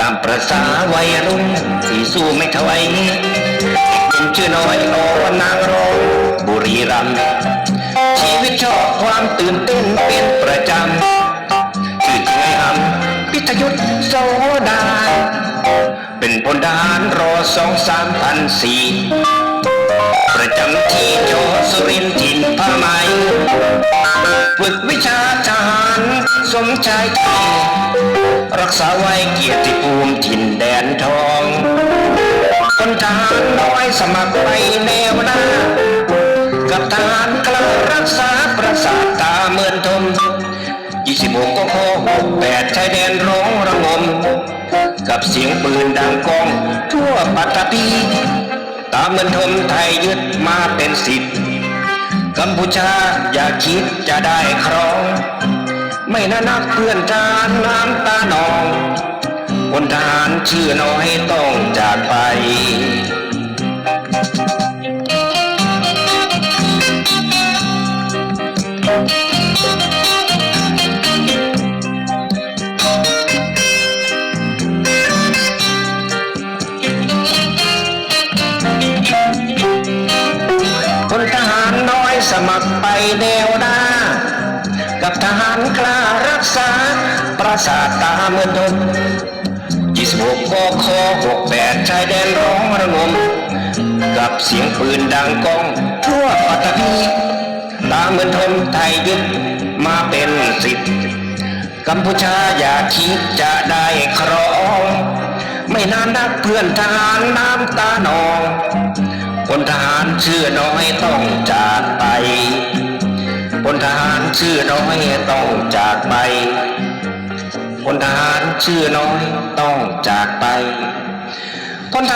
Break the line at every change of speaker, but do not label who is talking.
ตามประษาวัยรุ่นที่สู้ไม่ถอยเป็นชื่อน้อยโอนางรองบุรีรัมย์ชีวิตชอบความตื่นเต้นเป็นประจำชื่อจริงไอ้หำพิทยุทธโสดา เป็นพลทหารรอสองสามพันสี่ประจำที่โจสุรินทินผ้าไมฝึกวิชาทหารสมชายไทย รักษาไว้เกียรติภูมิถิ่นแดนทองคนทหารน้อยสมัครไปแนวหน้า กับทหารกล้ารักษาประสาทตาเมือนทม26ก็โค68ชายแดนร้องระงม กับเสียงปืนดังกองทั่วปัตตภีตามเมือนทมไทยยึดมาเป็นสิบกัมพูชาอย่าคิดจะได้ครอง น่านักเพื่อนทารน้ำตานองคนทหารชื่อน้อยต้องจากไปคนทหารน้อยสมัครไปแนวหน้า กับทหารกล้ารักษา ปราสาทตาเมืองทน26กค68ชายแดนร้องระงม กับเสียงปืนดังก้องทั่วปัตตภีตาเมืองทนไทยยึดมาเป็นสิบกัมพูชาอย่าคิดจะได้ครอง ไม่นานนักเพื่อนทหารน้ำตานองคนทหารเชื่อน้อยต้องจากไป คนทหารชื่อน้อยต้องจากไปคนทหารชื่อน้อยต้องจากไป